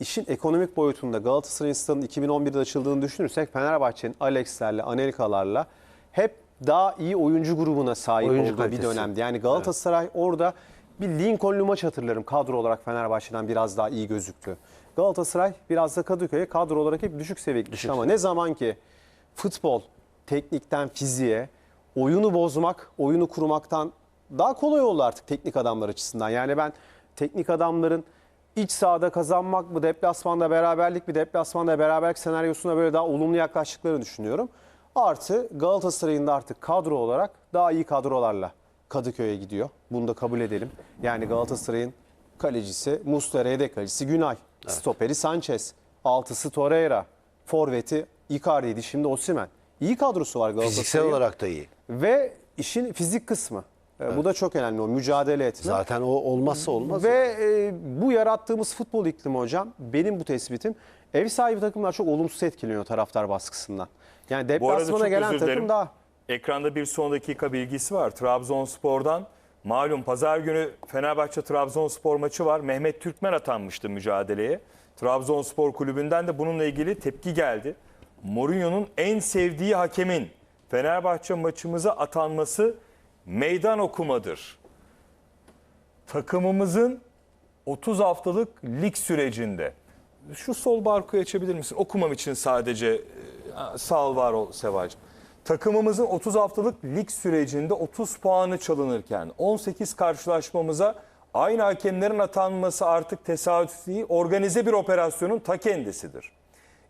işin ekonomik boyutunda Galatasaray'ın stadının 2011'de açıldığını düşünürsek Fenerbahçe'nin Alex'lerle, Anelka'larla hep daha iyi oyuncu grubuna sahip Oyuncu olduğu kalitesi. bir dönemdi. Yani Galatasaray orada bir Lincoln'lu maç hatırlarım kadro olarak Fenerbahçe'den biraz daha iyi gözüktü. Galatasaray biraz da Kadıköy'e kadro olarak hep düşük seviyeye gitmiş ama ne zaman ki futbol teknikten fiziğe, oyunu bozmak, oyunu kurmaktan daha kolay oldu artık teknik adamlar açısından. Yani ben teknik adamların iç sahada kazanmak mı, deplasmanda beraberlik mi, deplasmanda beraberlik senaryosuna böyle daha olumlu yaklaştıklarını düşünüyorum. Artı Galatasaray'ın da artık kadro olarak daha iyi kadrolarla Kadıköy'e gidiyor. Bunu da kabul edelim. Yani Galatasaray'ın kalecisi Muslera, yedek kalecisi Günay, stoperi Sanchez, altısı Torreira, forveti Icardi'ydi şimdi Osimhen. İyi kadrosu var Galatasaray'ın. Fiziksel olarak da iyi. Ve işin fizik kısmı. E, Bu da çok önemli o mücadele etme. Zaten o olmazsa olmaz. Ve e, bu yarattığımız futbol iklimi hocam benim bu tespitim ev sahibi takımlar çok olumsuz etkileniyor taraftar baskısından. Yani Bu arada deplasmana çok gelen özür takım dilerim. daha Ekranda bir son dakika bilgisi var. Trabzonspor'dan malum pazar günü Fenerbahçe Trabzonspor maçı var. Mehmet Türkmen atanmıştı mücadeleye. Trabzonspor kulübünden de bununla ilgili tepki geldi. Mourinho'nun en sevdiği hakemin Fenerbahçe maçımıza atanması meydan okumadır. Takımımızın 30 haftalık lig sürecinde şu sol barkoyu açabilir misin? Okumam için sadece e, sağ ol var ol Sevacığım. Takımımızın 30 haftalık lig sürecinde 30 puanı çalınırken 18 karşılaşmamıza aynı hakemlerin atanması artık tesadüf değil, organize bir operasyonun ta kendisidir.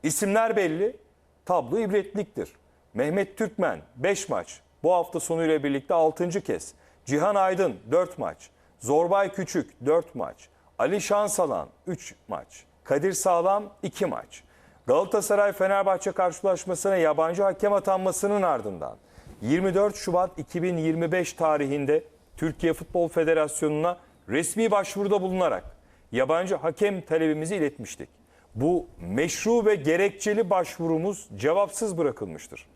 İsimler belli, tablo ibretliktir. Mehmet Türkmen 5 maç, bu hafta sonuyla birlikte 6. kez. Cihan Aydın 4 maç, Zorbay Küçük 4 maç, Ali Şansalan 3 maç, Kadir Sağlam 2 maç. Galatasaray Fenerbahçe karşılaşmasına yabancı hakem atanmasının ardından 24 Şubat 2025 tarihinde Türkiye Futbol Federasyonu'na resmi başvuruda bulunarak yabancı hakem talebimizi iletmiştik. Bu meşru ve gerekçeli başvurumuz cevapsız bırakılmıştır.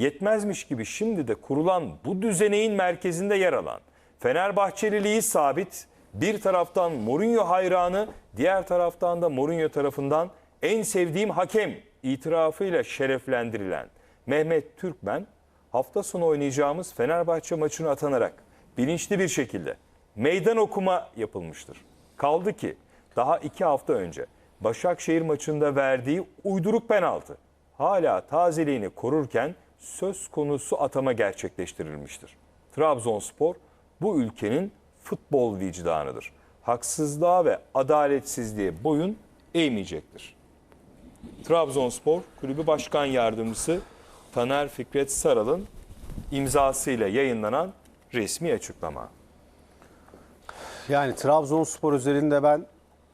Yetmezmiş gibi şimdi de kurulan bu düzeneğin merkezinde yer alan Fenerbahçeliliği sabit, bir taraftan Mourinho hayranı, diğer taraftan da Mourinho tarafından en sevdiğim hakem itirafıyla şereflendirilen Mehmet Türkmen hafta sonu oynayacağımız Fenerbahçe maçına atanarak bilinçli bir şekilde meydan okuma yapılmıştır. Kaldı ki daha iki hafta önce Başakşehir maçında verdiği uyduruk penaltı hala tazeliğini korurken söz konusu atama gerçekleştirilmiştir. Trabzonspor bu ülkenin futbol vicdanıdır. Haksızlığa ve adaletsizliğe boyun eğmeyecektir. Trabzonspor Kulübü Başkan Yardımcısı Taner Fikret Saral'ın imzasıyla yayınlanan resmi açıklama. Yani Trabzonspor özelinde ben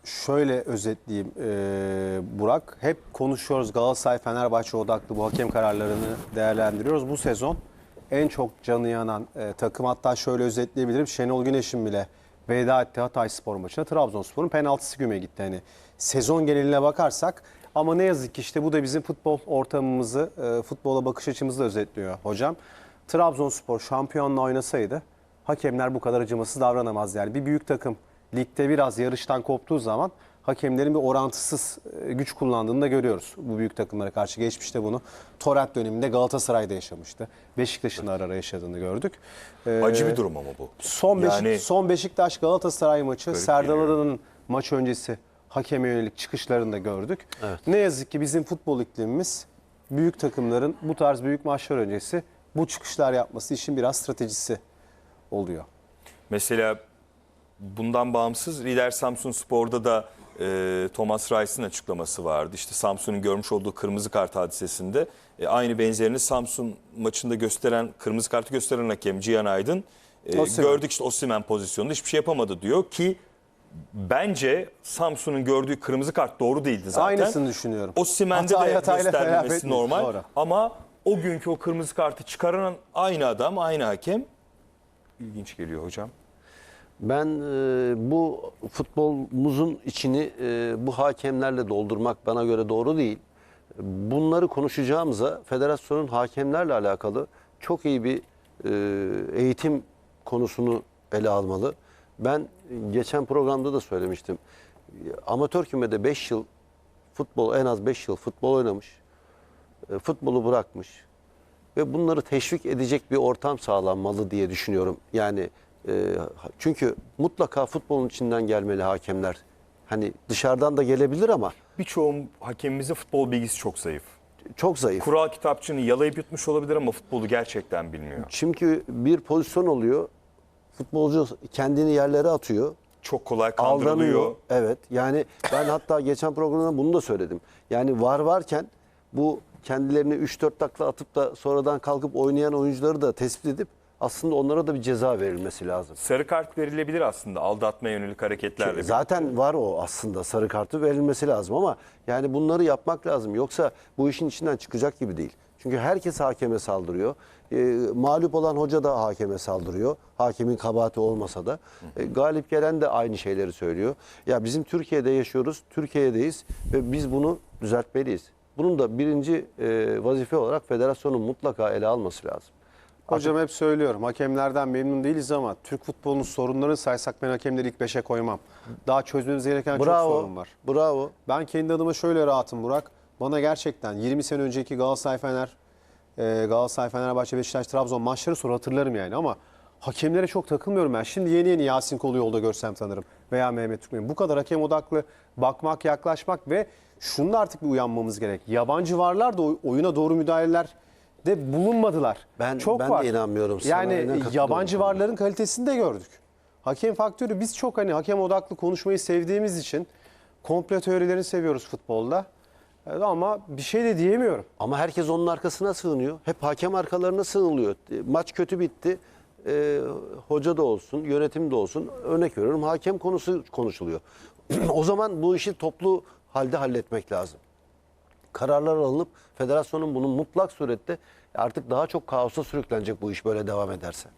şöyle özetleyeyim e, Burak. Hep konuşuyoruz Galatasaray Fenerbahçe odaklı bu hakem kararlarını değerlendiriyoruz. Bu sezon en çok canı yanan e, takım hatta şöyle özetleyebilirim. Şenol Güneş'in bile veda ettiği Hatay Spor maçına Trabzonspor'un penaltısı güme gitti. Hani sezon geneline bakarsak ama ne yazık ki işte bu da bizim futbol ortamımızı, e, futbola bakış açımızı da özetliyor hocam. Trabzonspor şampiyonla oynasaydı hakemler bu kadar acımasız davranamaz yani. Bir büyük takım ligde biraz yarıştan koptuğu zaman hakemlerin bir orantısız e, güç kullandığını da görüyoruz. Bu büyük takımlara karşı geçmişte bunu Torrent döneminde Galatasaray'da yaşamıştı. Beşiktaş'ın ara ara yaşadığını gördük. Ee, Acı bir durum ama bu. Son, Beşik, Yani- son Beşiktaş Galatasaray maçı Garip Serdar maç öncesi hakeme yönelik çıkışlarını da gördük. Ne yazık ki bizim futbol iklimimiz büyük takımların bu tarz büyük maçlar öncesi bu çıkışlar yapması işin biraz stratejisi oluyor. Mesela bundan bağımsız Lider Samsun Spor'da da e, Thomas Rice'ın açıklaması vardı. İşte Samsun'un görmüş olduğu kırmızı kart hadisesinde e, aynı benzerini Samsun maçında gösteren kırmızı kartı gösteren hakem Cihan Aydın e, Osimhen. gördük işte Osimhen pozisyonunda hiçbir şey yapamadı diyor ki bence Samsun'un gördüğü kırmızı kart doğru değildi zaten. Aynısını düşünüyorum. Osimhen'de de hatayla telafi normal. Doğru. Ama o günkü o kırmızı kartı çıkaran aynı adam, aynı hakem. İlginç geliyor hocam. Ben e, bu futbolumuzun içini e, bu hakemlerle doldurmak bana göre doğru değil. Bunları konuşacağımıza federasyonun hakemlerle alakalı çok iyi bir e, eğitim konusunu ele almalı. Ben geçen programda da söylemiştim. Amatör kümede 5 yıl futbol en az 5 yıl futbol oynamış. e, Futbolu bırakmış ve bunları teşvik edecek bir ortam sağlanmalı diye düşünüyorum. Yani çünkü mutlaka futbolun içinden gelmeli hakemler. Hani dışarıdan da gelebilir ama Birçoğum hakemimizin futbol bilgisi çok zayıf. çok zayıf. Kural kitapçığını yalayıp yutmuş olabilir ama futbolu gerçekten bilmiyor. Çünkü bir pozisyon oluyor. Futbolcu kendini yerlere atıyor. Çok kolay Aldanıyor. kandırılıyor. Evet. Yani ben hatta geçen programda bunu da söyledim. Yani var varken bu kendilerini 3-4 takla atıp da sonradan kalkıp oynayan oyuncuları da tespit edip aslında onlara da bir ceza verilmesi lazım. Sarı kart verilebilir aslında aldatmaya yönelik hareketlerle. Zaten var o aslında sarı kartı verilmesi lazım ama yani bunları yapmak lazım. Yoksa bu işin içinden çıkacak gibi değil. Çünkü herkes hakeme saldırıyor. E, mağlup olan hoca da hakeme saldırıyor. Hakemin kabahati olmasa da. E, galip gelen de aynı şeyleri söylüyor. Ya bizim Türkiye'de yaşıyoruz, Türkiye'deyiz ve biz bunu düzeltmeliyiz. Bunun da birinci e, vazife olarak federasyonun mutlaka ele alması lazım. Hocam hep söylüyorum hakemlerden memnun değiliz ama Türk futbolunun sorunlarını saysak ben hakemleri ilk beşe koymam. Daha çözmemiz gereken çok Bravo. sorun var. Bravo. Ben kendi adıma şöyle rahatım Burak. Bana gerçekten 20 sene önceki Galatasaray Fener, e, Galatasaray Fenerbahçe, Beşiktaş, Trabzon maçları sonra hatırlarım yani ama hakemlere çok takılmıyorum ben. Şimdi yeni yeni Yasin Kolu yolda görsem tanırım veya Mehmet Türkmen. Bu kadar hakem odaklı bakmak, yaklaşmak ve şunda artık bir uyanmamız gerek. Yabancı varlar da oy- oyuna doğru müdahaleler de bulunmadılar. Ben- çok ben de var. inanmıyorum sana. Yani yabancı varların kalitesini de gördük. Hakem faktörü biz çok hani hakem odaklı konuşmayı sevdiğimiz için komple teorilerini seviyoruz futbolda. Evet, ama bir şey de diyemiyorum. Ama herkes onun arkasına sığınıyor. Hep hakem arkalarına sığınılıyor. E, Maç kötü bitti. E, hoca da olsun, yönetim de olsun. Örnek veriyorum hakem konusu konuşuluyor. o zaman bu işi toplu halde halletmek lazım. Kararlar alınıp federasyonun bunun mutlak surette artık daha çok kaosa sürüklenecek bu iş böyle devam ederse.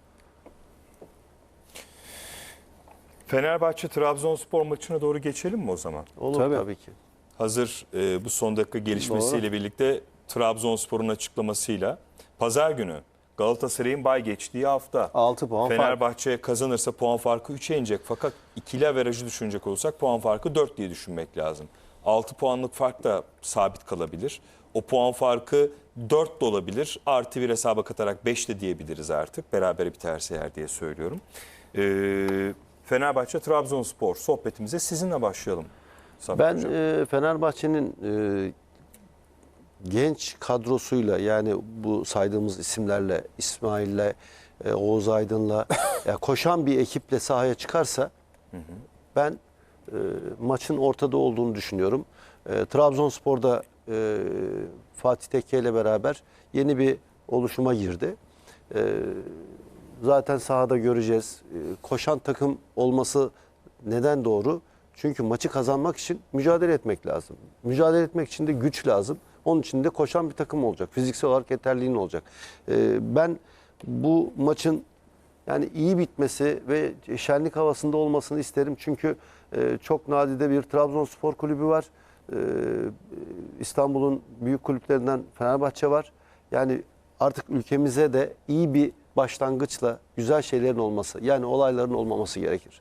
Fenerbahçe Trabzonspor maçına doğru geçelim mi o zaman? Olur Tabii. tabii, ki. Hazır e, bu son dakika gelişmesiyle birlikte Trabzonspor'un açıklamasıyla pazar günü Galatasaray'ın bay geçtiği hafta 6 puan fark. Fenerbahçe kazanırsa puan farkı 3'e inecek fakat ikili averajı düşünecek olursak puan farkı 4 diye düşünmek lazım. 6 puanlık fark da sabit kalabilir. O puan farkı 4 de olabilir. Artı bir hesaba katarak 5 de diyebiliriz artık. Beraber biterse eğer diye söylüyorum. Ee, Fenerbahçe Trabzonspor sohbetimize sizinle başlayalım. Samet Ben Hocam. e, Fenerbahçe'nin e, genç kadrosuyla yani bu saydığımız isimlerle İsmail'le e, Oğuz Aydın'la ya koşan bir ekiple sahaya çıkarsa ben e, maçın ortada olduğunu düşünüyorum. E, Trabzonspor'da e, Fatih Tekke ile beraber yeni bir oluşuma girdi. E, zaten sahada göreceğiz. E, koşan takım olması neden doğru? Çünkü maçı kazanmak için mücadele etmek lazım. Mücadele etmek için de güç lazım. Onun için de koşan bir takım olacak. Fiziksel olarak yeterliğin olacak. E, ben bu maçın yani iyi bitmesi ve şenlik havasında olmasını isterim. Çünkü e, çok nadide bir Trabzonspor kulübü var. E, İstanbul'un büyük kulüplerinden Fenerbahçe var. Yani artık ülkemize de iyi bir başlangıçla güzel şeylerin olması yani olayların olmaması gerekir.